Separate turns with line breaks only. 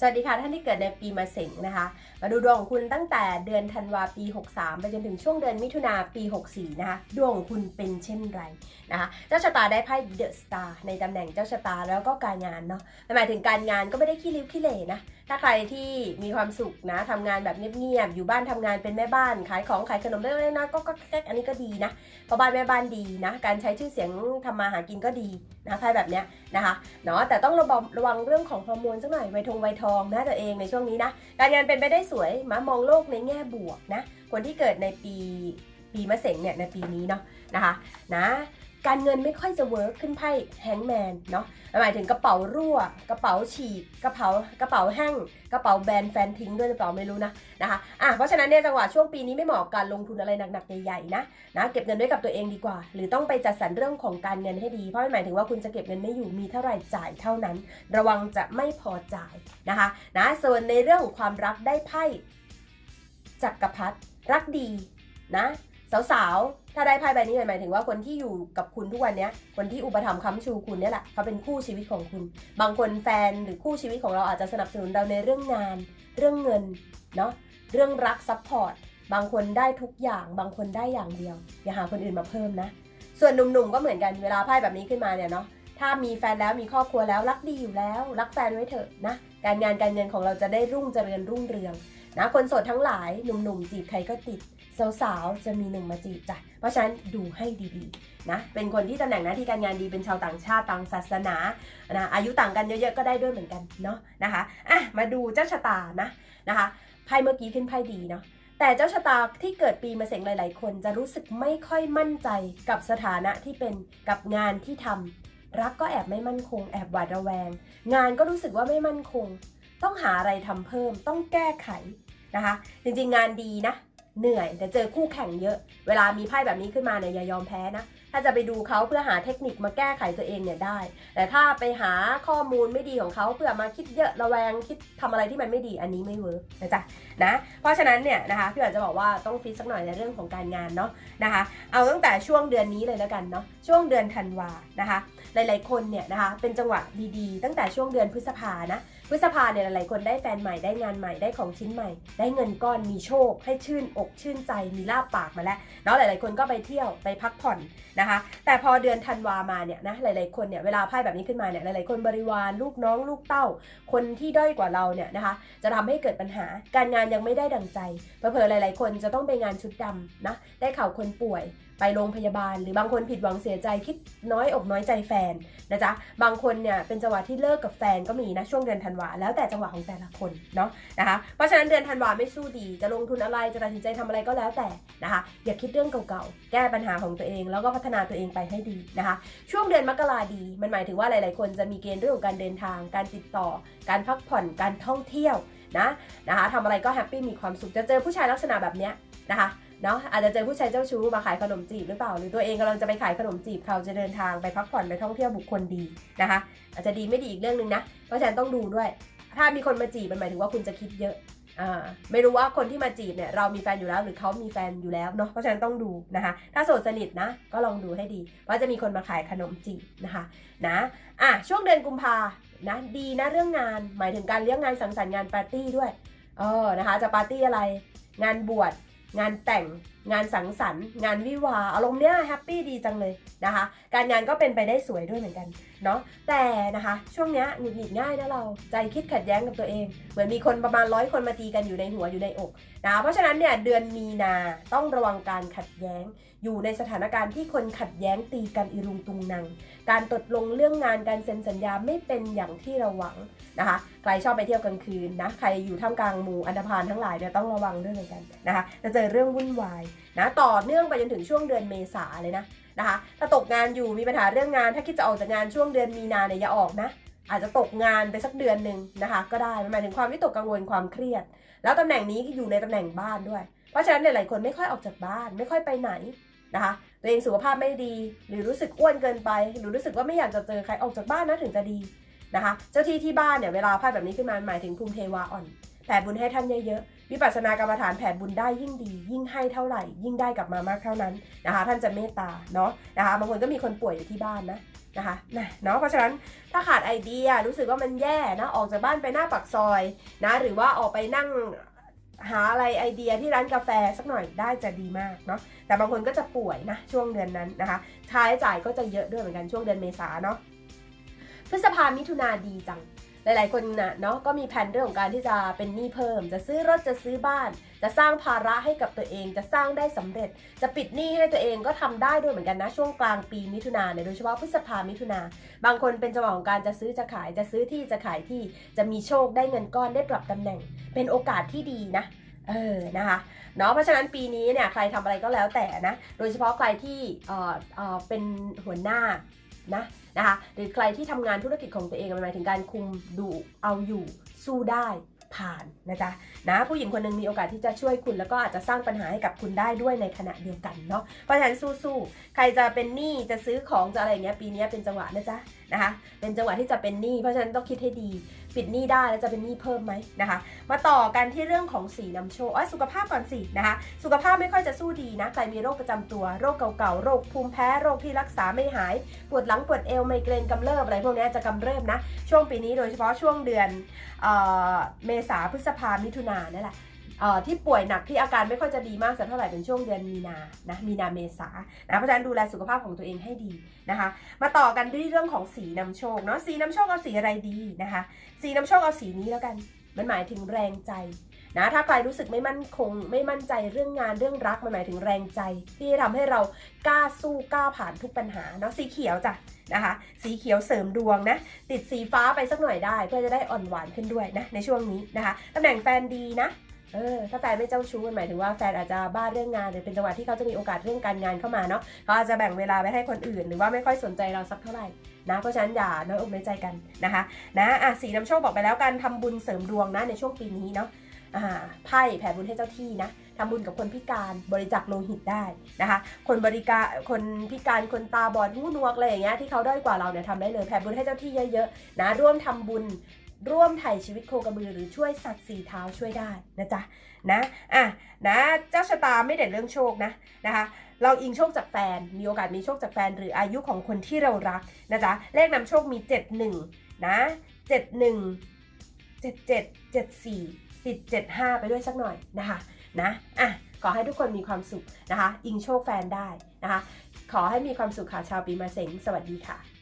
สวัสดีค่ะท่านที่เกิดในปีมะเสงนะคะ มาดูดวงของคุณตั้งแต่เดือนธันวาปี 63 ไปจนถึงช่วงเดือนมิถุนาปี 64 นะคะ ดวงของคุณเป็นเช่นไรนะคะ เจ้าชะตาได้ไพ่เดอะสตาร์ในตำแหน่งเจ้าชะตาแล้วก็การงานเนาะหมายถึงการงานก็ไม่ได้ขี้ริ้วขี้เหร่นะ ถ้าใครที่มีความสุขนะทำงานแบบเงียบๆอยู่บ้านทำงานเป็นแม่บ้าน ขายของขายขนมเล็กๆน้อยก็ก็แก๊กอันนี้ก็ดีนะเพราะบ้านแม่บ้านดีนะ การใช้ชื่อเสียงทำมาหากินก็ดีนะไพ่แบบเนี้ยนะคะเนาะแต่ต้องระวังระวังเรื่องของฮอร์โมนสักหน่อยไวทงไวทองนะตัวเองในช่วงนี้นะการงานเป็นไปได้สวยมามองโลกในแง่บวกนะคนที่เกิดในปีปีมะเสงเนี่ยในปีนี้เนาะนะคะนะ การเงินไม่ค่อยจะเวิร์กขึ้นไพ่แฮงแมนเนาะหมายถึงกระเป๋ารั่ว กระเป๋าฉีกกระเป๋ากระเป๋าแห้ง กระเป๋าแบนแฟนทิ้งด้วยหรือเปล่าไม่รู้นะนะคะอะเพราะฉะนั้นเนี่ยจังหวะช่วงปีนี้ไม่เหมาะกับการลงทุนอะไรหนักๆใหญ่ๆนะนะเก็บเงินไว้กับตัวเองดีกว่า หรือต้องไปจัดสรรเรื่องของการเงินให้ดี เพราะหมายถึงว่าคุณจะเก็บเงินไม่อยู่มีเท่าไหร่จ่ายเท่านั้น ระวังจะไม่พอจ่ายนะคะนะส่วนในเรื่องของความรักได้ไพ่จักรพรรดิรักดีนะ สาวๆ ถ้าได้ไพ่ใบนี้หมายถึงว่าคนที่อยู่กับคุณทุกวันเนี้ยคนที่อุปถัมภ์ค้ำชูคุณเนี่ยแหละเขาเป็นคู่ชีวิตของคุณ บางคนแฟนหรือคู่ชีวิตของเราอาจจะสนับสนุนเราในเรื่องงาน เรื่องเงินเนาะเรื่องรักซัพพอร์ตบางคนได้ทุกอย่าง บางคนได้อย่างเดียว อย่าหาคนอื่นมาเพิ่มนะ ส่วนหนุ่มๆก็เหมือนกันเวลาไพ่แบบนี้ขึ้นมาเนี่ยเนาะถ้ามีแฟนแล้วมีครอบครัวแล้วรักดีอยู่แล้ว รักแฟนไว้เถอะนะการงานการเงินของเราจะได้รุ่งเจริญรุ่งเรือง นะคนโสดทั้งหลายหนุ่มๆจีบใครก็ติดสาวๆจะมีหนุ่มมาจีบจ้ะเพราะฉะนั้นดูให้ดีๆนะเป็นคนที่ตำแหน่งหน้าที่การงานดีเป็นชาวต่างชาติต่างศาสนานะอายุต่างกันเยอะๆก็ได้ด้วยเหมือนกันเนาะนะคะอะมาดูเจ้าชะตานะนะคะไพ่เมื่อกี้ขึ้นไพ่ดีเนาะแต่เจ้าชะตาที่เกิดปีมะเสงหลาย ๆ คนจะรู้สึกไม่ค่อยมั่นใจกับสถานะที่เป็นกับงานที่ทำรักก็แอบไม่มั่นคง แอบหวาดระแวง งานก็รู้สึกว่าไม่มั่นคง ต้องหาอะไรทำเพิ่ม ต้องแก้ไข นะคะ จริงๆงานดีนะ เหนื่อยแต่เจอคู่แข่งเยอะ เวลามีไพ่แบบนี้ขึ้นมาเนี่ยอย่ายอมแพ้นะาจะไปดูเขาเพื่อหาเทคนิคมาแก้ไขตัวเองเนี่ยได้ แต่ถ้าไปหาข้อมูลไม่ดีของเขาเพื่อมาคิดเยอะระแวงคิดทำอะไรที่มันไม่ดีอันนี้ไม่เวิร์กนะจ๊ะนะเพราะฉะนั้นเนี่ยนะคะพี่อาจจะบอกว่าต้องฟิตสักหน่อยในเรื่องของการงานเนาะนะคะเอาตั้งแต่ช่วงเดือนนี้เลยแล้วกันเนาะช่วงเดือนธันวานะคะหลายๆคนเนี่ยนะคะเป็นจังหวะดีๆ ตั้งแต่ช่วงเดือนพฤษภานะพฤษภาเนี่ยหลายๆคนได้แฟนใหม่ได้งานใหม่ได้ของชิ้นใหม่ ได้เงินก้อนมีโชค ให้ชื่นอกชื่นใจมีลาบปากมาแล้วเนาะหลายๆคนก็ไปเที่ยวไปพักผ่อนนะคะแต่พอเดือนธันวามาเนี่ยนะหลายๆคนเนี่ยเวลาไพ่แบบนี้ขึ้นมาเนี่ยหลายๆคนบริวารลูกน้องลูกเต้า คนที่ด้อยกว่าเราเนี่ยนะคะ จะทำให้เกิดปัญหา การงานยังไม่ได้ดังใจเผลอๆหลาย ๆ คนจะต้องไปงานชุดดำนะได้ข่าวคนป่วย ไปโรงพยาบาล หรือบางคนผิดหวังเสียใจคิดน้อยอกน้อยใจแฟนนะจ๊ะบางคนเนี่ยเป็นจังหวะที่เลิกกับแฟนก็มีนะช่วงเดือนธันวาแล้วแต่จังหวะของแต่ละคนเนาะนะคะเพราะฉะนั้นเดือนธันวาไม่สู้ดีจะลงทุนอะไรจะตัดสินใจทำอะไรก็แล้วแต่นะคะอย่าคิดเรื่องเก่าๆ แก้ปัญหาของตัวเอง แล้วก็พัฒนาตัวเองไปให้ดีนะคะ ช่วงเดือนมกราดี มันหมายถึงว่าหลายๆ คนจะมีเกณฑ์เรื่องของการเดินทาง การติดต่อ การพักผ่อนการท่องเที่ยวนะนะคะทำอะไรก็แฮปปี้มีความสุขจะเจอผู้ชายลักษณะแบบเนี้ยนะคะ เนาะอาจจะเจอผู้ชายเจ้าชู้มาขายขนมจีบหรือเปล่า หรือตัวเองกำลังจะไปขายขนมจีบเขาจะเดินทางไปพักผ่อนไปท่องเที่ยวบุคคลดีนะคะ อาจจะดีไม่ดีอีกเรื่องหนึ่งนะ เพราะฉะนั้นต้องดูด้วย ถ้ามีคนมาจีบมันหมายถึงว่าคุณจะคิดเยอะอ่าไม่รู้ว่าคนที่มาจีบเนี่ยเรามีแฟนอยู่แล้ว หรือเขามีแฟนอยู่แล้วเนาะเพราะฉะนั้นต้องดูนะคะ ถ้าโสดสนิทนะก็ลองดูให้ดีว่าจะมีคนมาขายขนมจีบนะคะนะอะช่วงเดือนกุมภานะดีนะเรื่องงานหมายถึงการเลี้ยงงานสังสรรค์งานปาร์ตี้ด้วยเออนะคะจะปาร์ตี้อะไร งานบวช งานแต่ง งานสังสรรค์ งานวิวาอารมณ์เนี้ยแฮปปี้ดีจังเลยนะคะ การงานก็เป็นไปได้สวยด้วยเหมือนกันเนาะแต่นะคะช่วงเนี้ยหงุดหงิดง่ายนะเราใจคิดขัดแย้งกับตัวเอง เหมือนมีคนประมาณร้อยคนมาตีกันอยู่ในหัวอยู่ในอกนะเพราะฉะนั้นเนี่ยเดือนมีนาต้องระวังการขัดแย้ง อยู่ในสถานการณ์ที่คนขัดแย้งตีกันอีรุงตุงนางการตกลงเรื่องงานการเซ็นสัญญาไม่เป็นอย่างที่เราหวังนะคะใครชอบไปเที่ยวกลางคืนนะใครอยู่ท่ามกลางหมู่อันธพาลทั้งหลายเนี่ยต้องระวังด้วยเหมือนกันนะคะจะเจอเรื่องวุ่นวายนะต่อเนื่องไปจนถึงช่วงเดือนเมษาเลยนะนะคะถ้าตกงานอยู่มีปัญหาเรื่องงาน ถ้าคิดจะออกจากงานช่วงเดือนมีนาเนี่ยอย่าออกนะอาจจะตกงานไปสักเดือนหนึ่งนะคะก็ได้หมายถึงความวิตกกังวลความเครียด แล้วตำแหน่งนี้อยู่ในตำแหน่งบ้านด้วย เพราะฉะนั้นเนี่ยหลายคนไม่ค่อยออกจากบ้าน ไม่ค่อยไปไหนนะคะตัวเองสุขภาพไม่ดี หรือรู้สึกอ้วนเกินไป หรือรู้สึกว่าไม่อยากจะเจอใครออกจากบ้านนะถึงจะดีนะคะ เจ้าที่ที่บ้านเนี่ยเวลาไพ่แบบนี้ขึ้นมาหมายถึงภูมิเทวาอ่อนแผ่บุญให้ท่านเยอะๆ วิปัสสนากรรมฐานแผ่บุญได้ยิ่งดี ยิ่งให้เท่าไหร่ ยิ่งได้กลับมามากเท่านั้นนะคะ ท่านจะเมตตาเนาะนะคะบางคนก็มีคนป่วยอยู่ที่บ้านนะนะคะนะเนาะเพราะฉะนั้นถ้าขาดไอเดียรู้สึกว่ามันแย่นะออกจากบ้านไปหน้าปากซอยนะหรือว่าออกไปนั่งหาอะไรไอเดียที่ร้านกาแฟสักหน่อยได้จะดีมากเนาะแต่บางคนก็จะป่วยนะช่วงเดือนนั้นนะคะค่าใช้จ่ายก็จะเยอะด้วยเหมือนกันช่วงเดือนเมษาเนาะพฤษภามิถุนาดีจัง หลายๆคนนะเนาะก็มีแผนเรื่องของการที่จะเป็นหนี้เพิ่ม จะซื้อรถจะซื้อบ้าน จะสร้างภาระให้กับตัวเอง จะสร้างได้สำเร็จ จะปิดหนี้ให้ตัวเองก็ทำได้ด้วยเหมือนกันนะช่วงกลางปีมิถุนาเนี่ยโดยเฉพาะพฤษภามิถุนาบางคนเป็นจังหวะของการจะซื้อจะขายจะซื้อที่จะขายที่จะมีโชคได้เงินก้อนได้ปรับตำแหน่ง เป็นโอกาสที่ดีนะเออ นะคะเนาะเพราะฉะนั้นปีนี้เนี่ยใครทำอะไรก็แล้วแต่นะ โดยเฉพาะใครที่เอ่อเออเป็นหัวหน้า นะนะคะหรือใครที่ทำงานธุรกิจของตัวเองมันหมายถึงการคุมดูเอาอยู่สู้ได้ผ่านนะจ๊ะนะผู้หญิงคนหนึ่งมีโอกาสที่จะช่วยคุณ แล้วก็อาจจะสร้างปัญหาให้กับคุณได้ด้วยในขณะเดียวกันเนาะเพราะฉะนั้นสู้ๆใครจะเป็นหนี้จะซื้อของจะอะไรเงี้ยปีนี้เป็นจังหวะนะจ๊ะนะคะเป็นจังหวะที่จะเป็นหนี้เพราะฉะนั้นต้องคิดให้ดี ปิดหนี้ได้แล้วจะเป็นหนี้เพิ่มไหมนะคะ มาต่อกันที่เรื่องของสีนำโชคอ๋อสุขภาพก่อนสินะคะ สุขภาพไม่ค่อยจะสู้ดีนะใครมีโรคประจำตัวโรคเก่าๆโรคภูมิแพ้โรคที่รักษาไม่หาย ปวดหลังปวดเอวไมเกรนกำเริบอะไรพวกนี้จะกำเริบนะ ช่วงปีนี้โดยเฉพาะช่วงเดือนเออเมษาพฤษภามิถุนานี่แหละ ที่ป่วยหนักที่อาการไม่ค่อยจะดีมากสักเท่าไหร่เป็นช่วงเดือนมีนานะมีนาเมษานะเพราะฉะนั้นดูแลสุขภาพของตัวเองให้ดีนะคะ มาต่อกันด้วยเรื่องของสีนำโชคเนาะสีนำโชคเอาสีอะไรดีนะคะ สีนำโชคเอาสีนี้แล้วกัน มันหมายถึงแรงใจนะถ้าใครรู้สึกไม่มั่นคง ไม่มั่นใจเรื่องงานเรื่องรักมันหมายถึงแรงใจ ที่จะทำให้เรากล้าสู้กล้าผ่านทุกปัญหาเนาะสีเขียวจ้ะนะคะ สีเขียวเสริมดวงนะติดสีฟ้าไปสักหน่อยได้ เพื่อจะได้อ่อนหวานขึ้นด้วยนะในช่วงนี้นะคะตำแหน่งแฟนดีนะ เออถ้าแฟนไม่เจ้าชู้มันหมายถึงว่าแฟนอาจจะบ้าเรื่องงานหรือเป็นจังหวะที่เขาจะมีโอกาสเรื่องการงานเข้ามาเนาะเขาอาจจะแบ่งเวลาไปให้คนอื่น หรือว่าไม่ค่อยสนใจเราสักเท่าไหร่นะเพราะฉะนั้นอย่าน้อยอกน้อยใจกันนะคะนะอะสีน้ำโชคบอกไปแล้วการทำบุญเสริมดวงนะในช่วงปีนี้เนาะอ่าไพ่แผ่บุญให้เจ้าที่นะทำบุญกับคนพิการบริจาคโลหิตได้นะคะ คนบริการคนพิการคนตาบอดหูหนวกอะไรอย่างเงี้ยที่เขาด้อยกว่าเราเนี่ยทำได้เลยแผ่บุญให้เจ้าที่เยอะๆนะร่วมทำบุญ ร่วมไถ่ชีวิตโคกระบือหรือช่วยสัตว์สี่เท้าช่วยได้นะจ๊ะนะอะนะเจ้าชะตาไม่เด่นเรื่องโชคนะนะคะเราอิงโชคจากแฟน มีโอกาสมีโชคจากแฟน หรืออายุของคนที่เรารักนะจ๊ะเลขนำโชคมี 71 นะ 71 77 74 ติด 75 ไปด้วยสักหน่อยนะคะนะอะขอให้ทุกคนมีความสุขนะคะ อิงโชคแฟนได้นะคะ ขอให้มีความสุขค่ะชาวปีมาเสงสวัสดีค่ะ